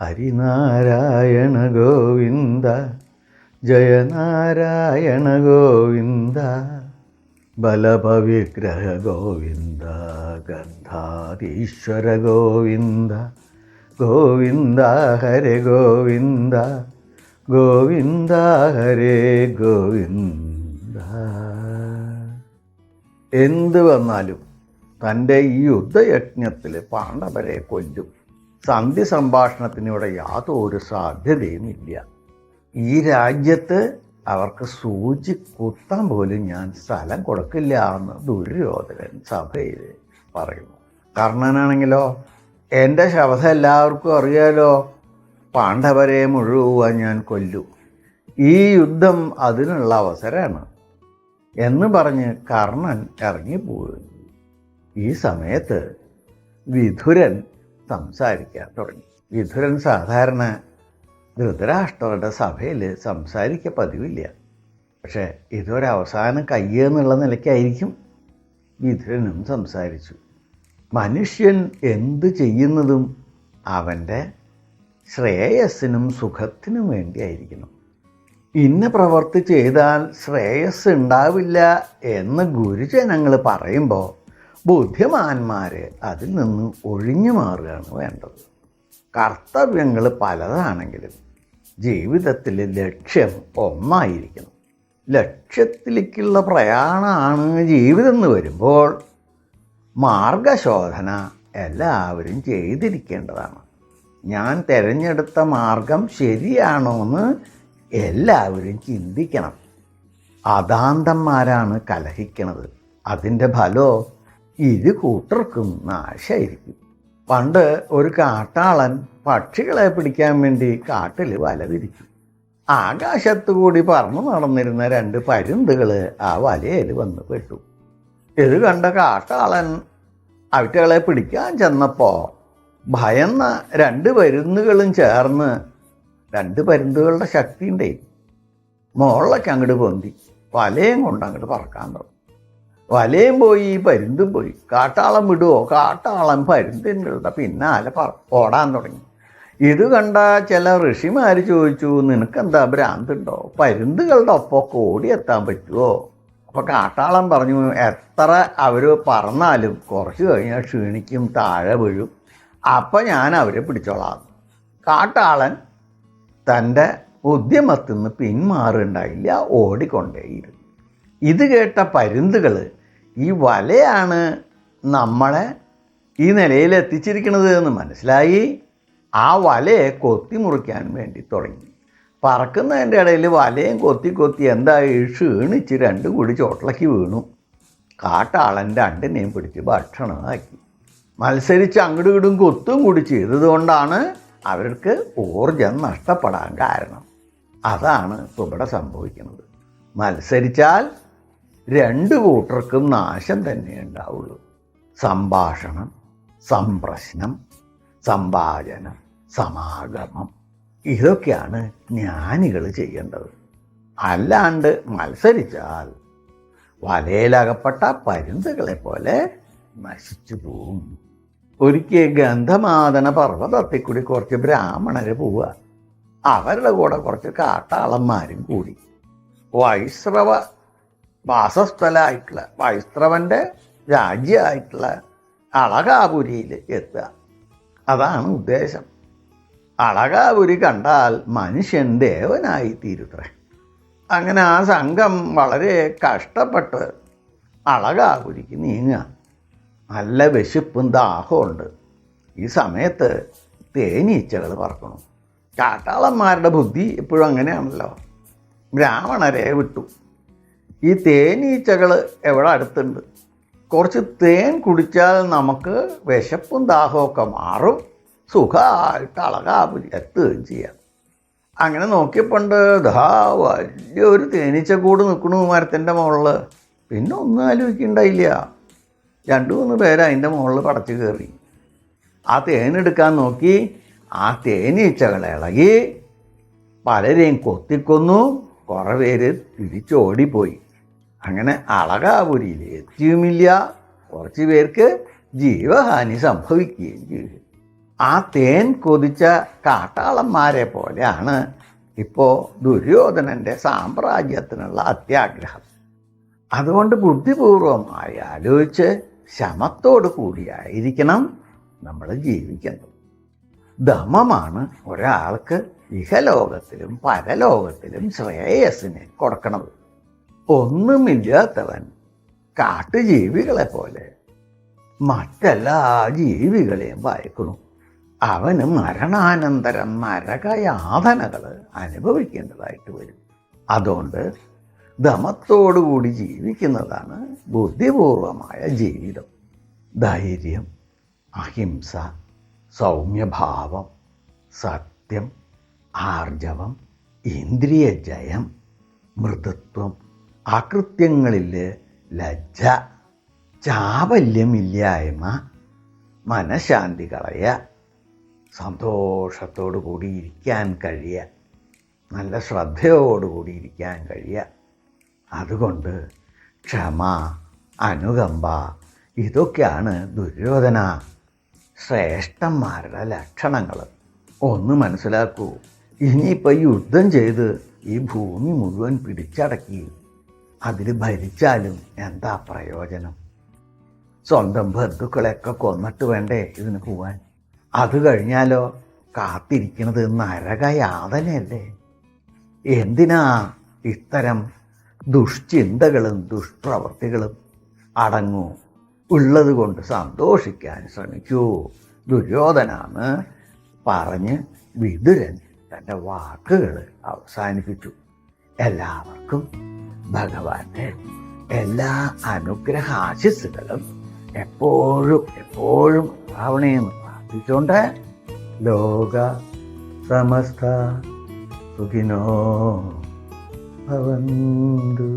ഹരിനാരായണ ഗോവിന്ദ ജയനാരായണ ഗോവിന്ദ ബലപവിഗ്രഹ ഗോവിന്ദ ഗന്ധാതീശ്വര ഗോവിന്ദ ഗോവിന്ദ ഹരെ ഗോവിന്ദ ഗോവിന്ദ ഹരേ ഗോവിന്ദ. എന്ത് വന്നാലും തന്റെ ഈ യുദ്ധയജ്ഞത്തിൽ പാണ്ഡവരെ കൊല്ലും. സന്ധി സംഭാഷണത്തിനിവിടെ യാതൊരു സാധ്യതയും ഇല്ല. ഈ രാജ്യത്ത് അവർക്ക് സൂചി കുത്താൻ പോലും ഞാൻ സ്ഥലം കൊടുക്കില്ല എന്ന് ദുര്യോധനൻ സഭയിൽ പറയുന്നു. കർണനാണെങ്കിലോ എന്റെ ശബ്ദം എല്ലാവർക്കും അറിയാലോ പാണ്ഡവരെ മുഴുവൻ ഞാൻ കൊല്ലു. ഈ യുദ്ധം അതിനുള്ള അവസരമാണ് എന്ന് പറഞ്ഞ് കർണൻ ഇറങ്ങിപ്പോയി. ഈ സമയത്ത് വിധുരൻ സംസാരിക്കാൻ തുടങ്ങി. വിധുരൻ സാധാരണ ധൃതരാഷ്ട്രരുടെ സഭയിൽ സംസാരിക്ക പതിവില്ല. പക്ഷേ ഇതൊരു അവസാനം കയ്യെന്നുള്ള നിലയ്ക്കായിരിക്കും വിധുരനും സംസാരിച്ചു. മനുഷ്യൻ എന്ത് ചെയ്യുന്നതും അവന്റെ ശ്രേയസ്സിനും സുഖത്തിനും വേണ്ടിയായിരിക്കണം. ഇന്ന പ്രവർത്തി ചെയ്താൽ ശ്രേയസ് ഉണ്ടാവില്ല എന്ന് ഗുരുജനങ്ങൾ പറയുമ്പോൾ ബുദ്ധിമാന്മാർ അതിൽ നിന്ന് ഒഴിഞ്ഞു മാറുകയാണ് വേണ്ടത്. കർത്തവ്യങ്ങൾ പലതാണെങ്കിലും ജീവിതത്തിലെ ലക്ഷ്യം ഒന്നായിരിക്കണം. ലക്ഷ്യത്തിലേക്കുള്ള പ്രയാണമാണ് ജീവിതം എന്ന് വരുമ്പോൾ മാർഗശോധന എല്ലാവരും ചെയ്തിരിക്കേണ്ടതാണ്. ഞാൻ തിരഞ്ഞെടുത്ത മാർഗം ശരിയാണോ എന്ന് എല്ലാവരും ചിന്തിക്കണം. അതാന്തന്മാരാണ് കലഹിക്കണത്. അതിന്റെ ഫലോ ഇരു കൂട്ടർക്കും നാശമായിരിക്കും പണ്ട് ഒരു കാട്ടാളൻ പക്ഷികളെ പിടിക്കാൻ വേണ്ടി കാട്ടിൽ വല വിരിച്ചു ആകാശത്തു കൂടി പറന്നു നടന്നിരുന്ന രണ്ട് പരുന്തുകൾ ആ വലയിൽ വന്ന് പെട്ടു. ഇത് കണ്ട കാട്ടാളൻ അവറ്റകളെ പിടിക്കാൻ ചെന്നപ്പോൾ ഭയന്ന രണ്ട് പരുന്തുകളും ചേർന്ന് രണ്ട് പരുന്തുകളുടെ ശക്തിയുണ്ടേ. മുകളിലേക്ക് അങ്ങോട്ട് പൊന്തി. വലയും കൊണ്ട് അങ്ങോട്ട് പറക്കാൻ തുടങ്ങി. വലയും പോയി പരുന്തും പോയി. കാട്ടാളം വിടുവോ? കാട്ടാളം പരുന്തിന്റെ പിന്നാലെ പറ ഓടാൻ തുടങ്ങി. ഇത് കണ്ട ചില ഋഷിമാർ ചോദിച്ചു നിനക്കെന്താ ഭ്രാന്തുണ്ടോ പരുന്തുകളുടെ ഒപ്പമൊക്കെ ഓടിയെത്താൻ പറ്റുമോ അപ്പോൾ കാട്ടാളം പറഞ്ഞു എത്ര അവർ പറന്നാലും കുറച്ച് കഴിഞ്ഞാൽ ക്ഷീണിക്കും താഴെ വീഴും. അപ്പം ഞാൻ അവരെ പിടിച്ചോളാം. കാട്ടാളൻ തന്റെ ഉദ്യമത്തിൽ നിന്ന് പിന്മാറുണ്ടായില്ല ഓടിക്കൊണ്ടേയിരുന്നു. ഇത് കേട്ട പരുന്തുകൾ ഈ വലയാണ് നമ്മളെ ഈ നിലയിൽ എത്തിച്ചിരിക്കുന്നത് എന്ന് മനസ്സിലായി. ആ വലയെ കൊത്തി മുറിക്കാൻ വേണ്ടി തുടങ്ങി. പറക്കുന്നതിന്റെ ഇടയിൽ വലയും കൊത്തി കൊത്തി എന്തായി ക്ഷീണിച്ച് രണ്ടും കൂടി ചോട്ടിലേക്ക് വീണു. കാട്ടാളൻ രണ്ടിനെയും പിടിച്ച് ഭക്ഷണമാക്കി. മത്സരിച്ച് അങ്ങോട്ടും ഇങ്ങോട്ടും കൊത്തും കൂടി ചെയ്തതുകൊണ്ടാണ് അവർക്ക് ഊർജം നഷ്ടപ്പെടാൻ കാരണം. അതാണ് ഇപ്പോൾ ഇവിടെ സംഭവിക്കുന്നത്. മത്സരിച്ചാൽ രണ്ട് കൂട്ടർക്കും നാശം തന്നെ ഉണ്ടാവുള്ളൂ. സംഭാഷണം സംപ്രശ്നം സംഭാജനം സമാഗമം ഇതൊക്കെയാണ് ജ്ഞാനികൾ ചെയ്യേണ്ടത്. അല്ലാണ്ട് മത്സരിച്ചാൽ വലയിലകപ്പെട്ട പരുന്തുകളെ പോലെ നശിച്ചു പോവും. ഒരിക്കൽ ഗന്ധമാദന പർവതത്തിൽ കൂടി കുറച്ച് ബ്രാഹ്മണർ പോവുക. അവരുടെ കൂടെ കുറച്ച് കാട്ടാളന്മാരും കൂടി. വൈശ്രവ വാസസ്ഥലമായിട്ടുള്ള വൈസ്രവന്റെ രാജ്യമായിട്ടുള്ള അളകാപുരിയിൽ എത്തുക. അതാണ് ഉദ്ദേശം. അളകാപുരി കണ്ടാൽ മനുഷ്യൻ ദേവനായി തീരുത്രേ. അങ്ങനെ ആ സംഘം വളരെ കഷ്ടപ്പെട്ട് അളകാപുരിക്ക് നീങ്ങുക. നല്ല വിശപ്പും ദാഹമുണ്ട് ഈ സമയത്ത് തേനീച്ചകൾ പറക്കണം കാട്ടാളന്മാരുടെ ബുദ്ധി എപ്പോഴും അങ്ങനെയാണല്ലോ. ബ്രാഹ്മണരെ വിട്ടു. ഈ തേനീച്ചകൾ എവിടെ അടുത്തുണ്ട്? കുറച്ച് തേൻ കുടിച്ചാൽ നമുക്ക് വിശപ്പും ദാഹമൊക്കെ മാറും. സുഖമായിട്ട് അളകാപുരി എത്തുകയും ചെയ്യാം. അങ്ങനെ നോക്കിയപ്പോണ്ട് ദാ വലിയൊരു തേനീച്ചക്കൂട് നിൽക്കണു മരത്തിന്റെ മുകളിൽ പിന്നെ ഒന്നും ആലോചിക്കണ്ടായില്ല. രണ്ട് മൂന്ന് പേര് അതിന്റെ മുകളിൽ പടച്ചു കയറി. ആ തേനെടുക്കാൻ നോക്കി. ആ തേനീച്ചകൾ ഇളകി. പലരെയും കൊത്തിക്കൊന്നു. കുറേ പേര് തിരിച്ചോടിപ്പോയി അങ്ങനെ അളകാപുരിയിൽ എത്തിയുമില്ല. കുറച്ച് പേർക്ക് ജീവഹാനി സംഭവിക്കുകയും ചെയ്തു. ആ തേൻ കൊതിച്ച കാട്ടാളന്മാരെ പോലെയാണ് ഇപ്പോൾ ദുര്യോധനന്റെ സാമ്രാജ്യത്തിനുള്ള അത്യാഗ്രഹം. അതുകൊണ്ട് ബുദ്ധിപൂർവമായി ആലോചിച്ച് ശമത്തോടു കൂടിയായിരിക്കണം നമ്മൾ ജീവിക്കുന്നത്. ദമമാണ് ഒരാൾക്ക് ഇഹലോകത്തിലും പരലോകത്തിലും ശ്രേയസ്സിനെ കൊടുക്കണത്. ഒന്നുമില്ലാത്തവൻ കാട്ടുജീവികളെ പോലെ മറ്റെല്ലാ ജീവികളെയും വായിക്കുന്നു. അവന് മരണാനന്തരം നരകയാതനകൾ അനുഭവിക്കേണ്ടതായിട്ട് വരും. അതുകൊണ്ട് ദമത്തോടുകൂടി ജീവിക്കുന്നതാണ് ബുദ്ധിപൂർവമായ ജീവിതം. ധൈര്യം അഹിംസ സൗമ്യഭാവം സത്യം ആർജവം ഇന്ദ്രിയ ജയം മൃദുത്വം അകൃത്യങ്ങളിൽ ലജ്ജ ചാവല്യമില്ലായ്മ മനഃശാന്തി കളയുക സന്തോഷത്തോടു കൂടി ഇരിക്കാൻ കഴിയുക നല്ല ശ്രദ്ധയോടുകൂടി ഇരിക്കാൻ കഴിയ. അതുകൊണ്ട് ക്ഷമ അനുകമ്പ ഇതൊക്കെയാണ് ദുര്യോധന ശ്രേഷ്ഠന്മാരുടെ ലക്ഷണങ്ങൾ ഒന്ന് മനസ്സിലാക്കൂ ഇനിയിപ്പോൾ യുദ്ധം ചെയ്ത് ഈ ഭൂമി മുഴുവൻ പിടിച്ചടക്കി അതിൽ ഭരിച്ചാലും എന്താ പ്രയോജനം? സ്വന്തം ബന്ധുക്കളെയൊക്കെ കൊന്നിട്ട് വേണ്ടേ ഇതിന് പോവാൻ? അത് കഴിഞ്ഞാലോ? കാത്തിരിക്കുന്നത് നരകയാതനയല്ലേ? എന്തിനാ ഇത്തരം ദുഷ്ചിന്തകളും ദുഷ്പ്രവൃത്തികളും അടങ്ങൂ? ഉള്ളത് കൊണ്ട് സന്തോഷിക്കാൻ ശ്രമിക്കൂ. ദുര്യോധനാന്ന് പറഞ്ഞ് വിതുരൻ തന്റെ വാക്കുകൾ അവസാനിപ്പിച്ചു. എല്ലാവർക്കും ഭഗവാന്റെ എല്ലാ അനുഗ്രഹ ആശിസ്സുകളും എപ്പോഴും എപ്പോഴും ആവണേന്ന് പ്രാർത്ഥിച്ചുകൊണ്ട് ലോക സമസ്ത സുഖിനോ ഭവന്തു.